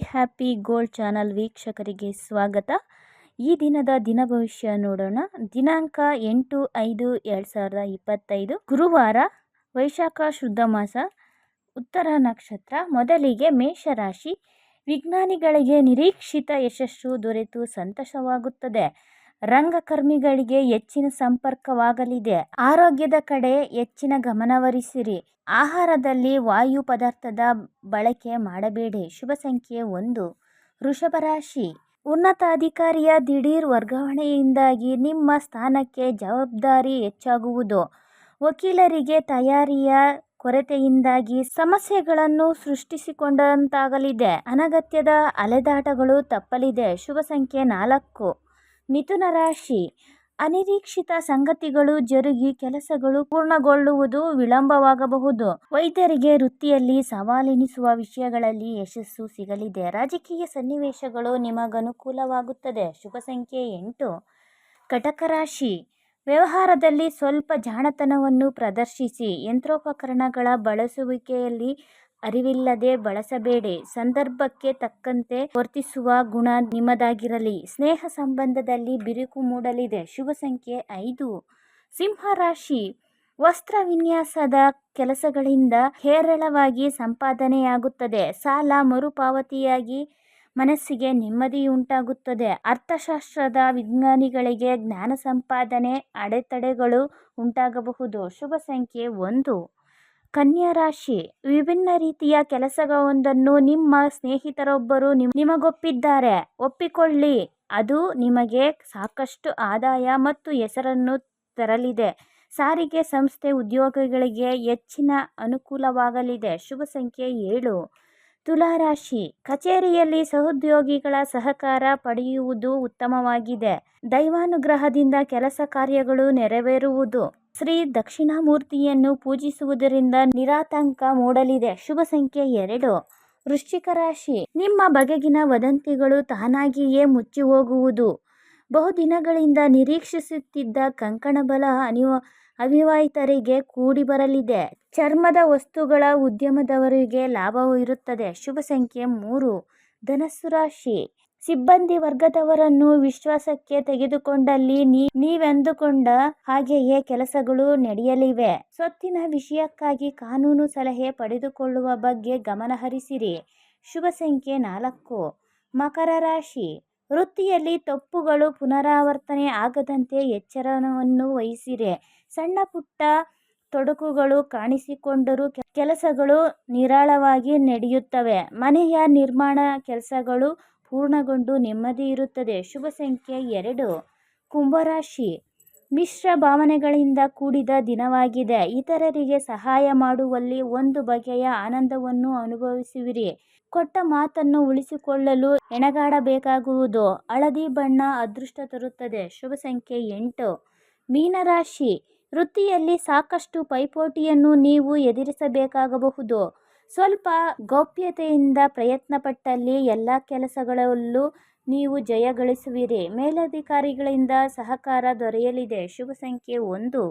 Happy gold channel ವೀಕ್ಷಕರಿಗೆ ಸ್ವಾಗತ. ಈ ದಿನದ ದಿನ ಭವಿಷ್ಯ ನೋಡೋಣ. ದಿನಾಂಕ ಎಂಟು ಐದು ಎರಡು ಸಾವಿರದ ಇಪ್ಪತ್ತೈದು. ಗುರುವಾರ ವೈಶಾಖ ಶುದ್ಧ ಮಾಸ. ಉತ್ತರ ನಕ್ಷತ್ರ. ಮೊದಲಿಗೆ ಮೇಷರಾಶಿ. ವಿಜ್ಞಾನಿಗಳಿಗೆ ನಿರೀಕ್ಷಿತ ಯಶಸ್ಸು ದೊರೆತು ಸಂತೋಷವಾಗುತ್ತದೆ. ರಂಗಕರ್ಮಿಗಳಿಗೆ ಹೆಚ್ಚಿನ ಸಂಪರ್ಕವಾಗಲಿದೆ. ಆರೋಗ್ಯದ ಕಡೆ ಹೆಚ್ಚಿನ ಗಮನವರಿಸಿರಿ ಆಹಾರದಲ್ಲಿ ವಾಯು ಪದಾರ್ಥದ ಬಳಕೆ ಮಾಡಬೇಡಿ. ಶುಭ ಸಂಖ್ಯೆ ಒಂದು. ವೃಷಭ ರಾಶಿ. ಉನ್ನತಾಧಿಕಾರಿಯ ದಿಢೀರ್ ವರ್ಗಾವಣೆಯಿಂದಾಗಿ ನಿಮ್ಮ ಸ್ಥಾನಕ್ಕೆ ಜವಾಬ್ದಾರಿ ಹೆಚ್ಚಾಗುವುದು. ವಕೀಲರಿಗೆ ತಯಾರಿಯ ಕೊರತೆಯಿಂದಾಗಿ ಸಮಸ್ಯೆಗಳನ್ನು ಸೃಷ್ಟಿಸಿಕೊಂಡಂತಾಗಲಿದೆ. ಅನಗತ್ಯದ ಅಲೆದಾಟಗಳು ತಪ್ಪಲಿದೆ. ಶುಭ ಸಂಖ್ಯೆ ನಾಲ್ಕು. ಮಿಥುನ ರಾಶಿ. ಅನಿರೀಕ್ಷಿತ ಸಂಗತಿಗಳು ಜರುಗಿ ಕೆಲಸಗಳು ಪೂರ್ಣಗೊಳ್ಳುವುದು ವಿಳಂಬವಾಗಬಹುದು. ವೈದ್ಯರಿಗೆ ವೃತ್ತಿಯಲ್ಲಿ ಸವಾಲೆನಿಸುವ ವಿಷಯಗಳಲ್ಲಿ ಯಶಸ್ಸು ಸಿಗಲಿದೆ. ರಾಜಕೀಯ ಸನ್ನಿವೇಶಗಳು ನಿಮಗನುಕೂಲವಾಗುತ್ತದೆ. ಶುಭ ಸಂಖ್ಯೆ ಎಂಟು. ಕಟಕ ರಾಶಿ. ವ್ಯವಹಾರದಲ್ಲಿ ಸ್ವಲ್ಪ ಜಾಣತನವನ್ನು ಪ್ರದರ್ಶಿಸಿ. ಯಂತ್ರೋಪಕರಣಗಳ ಬಳಸುವಿಕೆಯಲ್ಲಿ ಅರಿವಿಲ್ಲದೆ ಬಳಸಬೇಡಿ. ಸಂದರ್ಭಕ್ಕೆ ತಕ್ಕಂತೆ ವರ್ತಿಸುವ ಗುಣ ನಿಮ್ಮದಾಗಿರಲಿ. ಸ್ನೇಹ ಸಂಬಂಧದಲ್ಲಿ ಬಿರುಕು ಮೂಡಲಿದೆ. ಶುಭ ಸಂಖ್ಯೆ ಐದು. ಸಿಂಹರಾಶಿ ವಸ್ತ್ರ ವಿನ್ಯಾಸದ ಕೆಲಸಗಳಿಂದ ಹೇರಳವಾಗಿ ಸಂಪಾದನೆಯಾಗುತ್ತದೆ. ಸಾಲ ಮರುಪಾವತಿಯಾಗಿ ಮನಸ್ಸಿಗೆ ನೆಮ್ಮದಿಯುಂಟಾಗುತ್ತದೆ. ಅರ್ಥಶಾಸ್ತ್ರದ ವಿಜ್ಞಾನಿಗಳಿಗೆ ಜ್ಞಾನ ಸಂಪಾದನೆ ಅಡೆತಡೆಗಳು ಉಂಟಾಗಬಹುದು. ಶುಭ ಸಂಖ್ಯೆ ಒಂದು. ಕನ್ಯಾ ರಾಶಿ, ವಿಭಿನ್ನ ರೀತಿಯ ಕೆಲಸಗಳೊಂದನ್ನು ನಿಮ್ಮ ಸ್ನೇಹಿತರೊಬ್ಬರು ನಿಮಗೊಪ್ಪಿದ್ದಾರೆ. ಒಪ್ಪಿಕೊಳ್ಳಿ. ಅದು ನಿಮಗೆ ಸಾಕಷ್ಟು ಆದಾಯ ಮತ್ತು ಹೆಸರನ್ನು ತರಲಿದೆ. ಸಾರಿಗೆ ಸಂಸ್ಥೆ ಉದ್ಯೋಗಿಗಳಿಗೆ ಹೆಚ್ಚಿನ ಅನುಕೂಲವಾಗಲಿದೆ. ಶುಭ ಸಂಖ್ಯೆ ಏಳು. ತುಲಾರಾಶಿ ಕಚೇರಿಯಲ್ಲಿ ಸಹೋದ್ಯೋಗಿಗಳ ಸಹಕಾರ ಪಡೆಯುವುದು ಉತ್ತಮವಾಗಿದೆ. ದೈವಾನುಗ್ರಹದಿಂದ ಕೆಲಸ ಕಾರ್ಯಗಳು ನೆರವೇರುವುದು. ಶ್ರೀ ದಕ್ಷಿಣಾಮೂರ್ತಿಯನ್ನು ಪೂಜಿಸುವುದರಿಂದ ನಿರಾತಂಕ ಮೂಡಲಿದೆ. ಶುಭ ಸಂಖ್ಯೆ ಎರಡು. ವೃಶ್ಚಿಕ ರಾಶಿ. ನಿಮ್ಮ ಬಗೆಗಿನ ವದಂತಿಗಳು ತಾನಾಗಿಯೇ ಮುಚ್ಚಿ ಹೋಗುವುದು ಬಹುದಿನಗಳಿಂದ ನಿರೀಕ್ಷಿಸುತ್ತಿದ್ದ ಕಂಕಣ ಬಲ ಅನಿವ, ಅವಿವಾಹಿತರಿಗೆ ಕೂಡಿ ಬರಲಿದೆ ಚರ್ಮದ ವಸ್ತುಗಳ ಉದ್ಯಮದವರಿಗೆ ಲಾಭವೂ ಇರುತ್ತದೆ. ಶುಭ ಸಂಖ್ಯೆ ಮೂರು. ಧನಸ್ಸು ರಾಶಿ. ಸಿಬ್ಬಂದಿ ವರ್ಗದವರನ್ನು ವಿಶ್ವಾಸಕ್ಕೆ ತೆಗೆದುಕೊಂಡಲ್ಲಿ ನೀವೆಂದುಕೊಂಡ ಹಾಗೆಯೇ ಕೆಲಸಗಳು ನಡೆಯಲಿವೆ. ಸ್ವತ್ತಿನ ವಿಷಯಕ್ಕಾಗಿ ಕಾನೂನು ಸಲಹೆ ಪಡೆದುಕೊಳ್ಳುವ ಬಗ್ಗೆ ಗಮನಹರಿಸಿರಿ ಶುಭ ಸಂಖ್ಯೆ ನಾಲ್ಕು. ಮಕರ ರಾಶಿ. ವೃತ್ತಿಯಲ್ಲಿ ತಪ್ಪುಗಳು ಪುನರಾವರ್ತನೆ ಆಗದಂತೆ ಎಚ್ಚರವನ್ನು ವಹಿಸಿರಿ. ಸಣ್ಣ ಪುಟ್ಟ ತೊಡಕುಗಳು ಕಾಣಿಸಿಕೊಂಡರೂ ಕೆಲಸಗಳು ನಿರಾಳವಾಗಿ ನಡೆಯುತ್ತವೆ. ಮನೆಯ ನಿರ್ಮಾಣ ಕೆಲಸಗಳು ಪೂರ್ಣಗೊಂಡು ನೆಮ್ಮದಿ ಇರುತ್ತದೆ. ಶುಭ ಸಂಖ್ಯೆ ಎರಡು. ಕುಂಭರಾಶಿ. ಮಿಶ್ರ ಭಾವನೆಗಳಿಂದ ಕೂಡಿದ ದಿನವಾಗಿದೆ. ಇತರರಿಗೆ ಸಹಾಯ ಮಾಡುವಲ್ಲಿ ಒಂದು ಬಗೆಯ ಆನಂದವನ್ನು ಅನುಭವಿಸುವಿರಿ. ಕೊಟ್ಟ ಮಾತನ್ನು ಉಳಿಸಿಕೊಳ್ಳಲು ಎಣಗಾಡಬೇಕಾಗುವುದು ಹಳದಿ ಬಣ್ಣ ಅದೃಷ್ಟ ತರುತ್ತದೆ. ಶುಭ ಸಂಖ್ಯೆ ಎಂಟು. ಮೀನರಾಶಿ. ವೃತ್ತಿಯಲ್ಲಿ ಸಾಕಷ್ಟು ಪೈಪೋಟಿಯನ್ನು ನೀವು ಎದುರಿಸಬೇಕಾಗಬಹುದು. ಸ್ವಲ್ಪ ಗೌಪ್ಯತೆಯಿಂದ ಪ್ರಯತ್ನಪಟ್ಟಲ್ಲಿ ಎಲ್ಲ ಕೆಲಸಗಳಲ್ಲೂ ನೀವು ಜಯ ಗಳಿಸುವಿರಿ. ಮೇಲಧಿಕಾರಿಗಳಿಂದ ಸಹಕಾರ ದೊರೆಯಲಿದೆ. ಶುಭ ಸಂಖ್ಯೆ ಒಂದು.